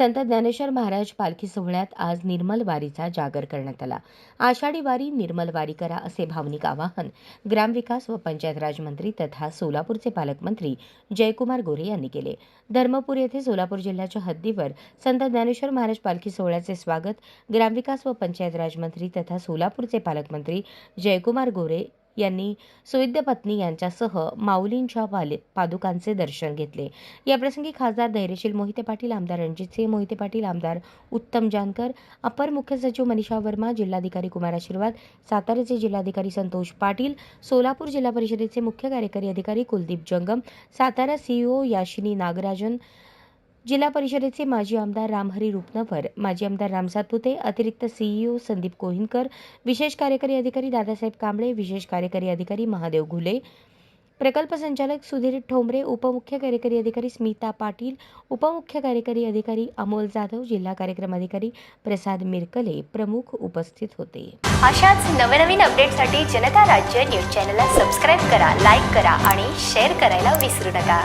संत ज्ञानेश्वर महाराज पालखी सोहळ्यात आज निर्मल वारीचा जागर करण्यात आला. आषाढी वारी निर्मल वारी करा असे भावनिक आवाहन ग्रामविकास व पंचायत राज मंत्री तथा सोलापूरचे पालकमंत्री जयकुमार गोरे यांनी केले. धर्मपूर येथे सोलापूर जिल्ह्याच्या हद्दीवर संत ज्ञानेश्वर महाराज पालखी सोहळ्याचे स्वागत ग्रामविकास व पंचायत राज मंत्री तथा सोलापूरचे पालकमंत्री जयकुमार गोरे यांनी सुविद्य पत्नी यांच्यासह माऊलींच्या पाले पादुकांचे दर्शन घेतले. याप्रसंगी खासदार धैर्यशील मोहिते पाटील आमदार रणजितसिंह मोहिते पाटील आमदार उत्तम जानकर अपर मुख्य सचिव मनीषा वर्मा जिल्हाधिकारी कुमार आशीर्वाद साताऱ्याचे जिल्हाधिकारी संतोष पाटील सोलापूर जिल्हा परिषदेचे मुख्य कार्यकारी अधिकारी कुलदीप जंगम सातारा सीईओ याशिनी नागराजन जिल्हा परिषदेचे माजी आमदार रामहरी रूपनवर माजी आमदार राम सातपुते अतिरिक्त सीईओ संदीप कोहिनकर विशेष कार्यकारी अधिकारी दादासाहेब कांबळे विशेष कार्यकारी अधिकारी महादेव घुले प्रकल्प संचालक सुधीर ठोंबरे उपमुख्य कार्यकारी अधिकारी स्मिता पाटील उपमुख्य कार्यकारी अधिकारी अमोल जाधव जिल्हा कार्यक्रम अधिकारी प्रसाद मिरकले प्रमुख उपस्थित होते. अशाच नवनवीन अपडेटसाठी जनता राज्य न्यूज चॅनलला सबस्क्राईब करा लाईक करा आणि शेअर करायला विसरू नका.